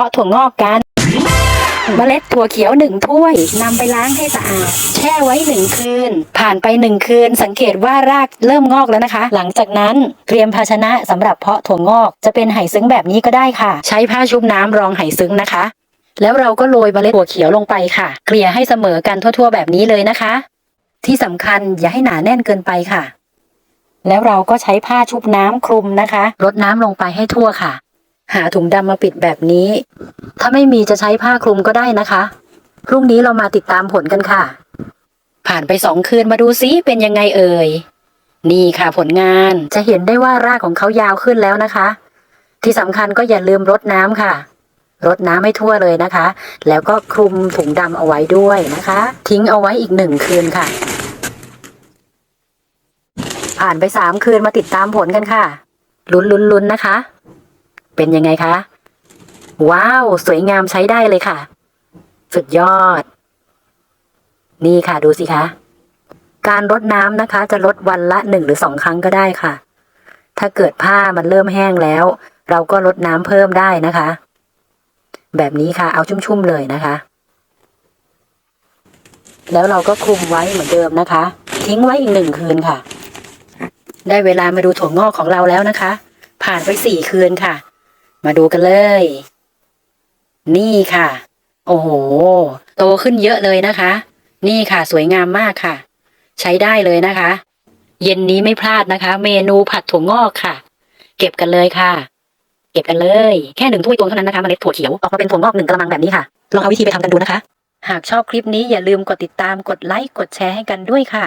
าะถั่วงอกกัน เมล็ดถั่วเขียวหนึ่งถ้วยนำไปล้างให้สะอาด แช่ไว้หนึ่งคืน ผ่านไปหนึ่งคืน สังเกตว่ารากเริ่มงอกแล้วนะคะ หลังจากนั้นเตรียมภาชนะสำหรับเพาะถั่วงอก จะเป็นไหซึ้งแบบนี้ก็ได้ค่ะ ใช้ผ้าชุบน้ำรองไหซึ้งนะคะ แล้วเราก็โรยเมล็ดถั่วเขียวลงไปค่ะ เกลี่ยให้เสมอกันทั่ว ๆ แบบนี้เลยนะคะ ที่สำคัญอย่าให้หนาแน่นเกินไปค่ะแล้วเราก็ใช้ผ้าชุบน้ำคลุมนะคะ รดน้ำลงไปให้ทั่วค่ะ หาถุงดำมาปิดแบบนี้ ถ้าไม่มีจะใช้ผ้าคลุมก็ได้นะคะ พรุ่งนี้เรามาติดตามผลกันค่ะ ผ่านไปสองคืนมาดูซิเป็นยังไงเอ่ย นี่ค่ะผลงานจะเห็นได้ว่ารากของเขายาวขึ้นแล้วนะคะ ที่สำคัญก็อย่าลืมรดน้ำค่ะรดน้ำให้ทั่วเลยนะคะ แล้วก็คลุมถุงดำเอาไว้ด้วยนะคะ ทิ้งเอาไว้อีกหนึ่งคืนค่ะ ผ่านไปสามคืนมาติดตามผลกันค่ะ ลุ้นลุ้นลุ้นนะคะ เป็นยังไงคะ ว้าว สวยงามใช้ได้เลยค่ะ สุดยอด นี่ค่ะดูสิคะ การรดน้ำนะคะ จะลดวันละหนึ่งหรือสองครั้งก็ได้ค่ะ ถ้าเกิดผ้ามันเริ่มแห้งแล้ว เราก็ลดน้ำเพิ่มได้นะคะ แบบนี้ค่ะ เอาชุ่มๆเลยนะคะ แล้วเราก็คลุมไว้เหมือนเดิมนะคะ ทิ้งไว้อีกหนึ่งคืนค่ะ ได้เวลามาดูถั่วงอกของเราแล้วนะคะ ผ่านไปสี่คืนค่ะ มาดูกันเลย นี่ค่ะ โอ้โห โตขึ้นเยอะเลยนะคะ นี่ค่ะ สวยงามมากค่ะ ใช้ได้เลยนะคะ เย็นนี้ไม่พลาดนะคะ เมนูผัดถั่วงอกค่ะ เก็บกันเลยค่ะ เก็บกันเลย แค่หนึ่งถ้วยตวงเท่านั้นนะคะเมล็ดถั่วเขียวออกมาเป็นถั่วงอกหนึ่งกระมังแบบนี้ค่ะ ลองเอาวิธีไปทำกันดูนะคะ หากชอบคลิปนี้อย่าลืมกดติดตามกดไลค์กดแชร์ให้กันด้วยค่ะ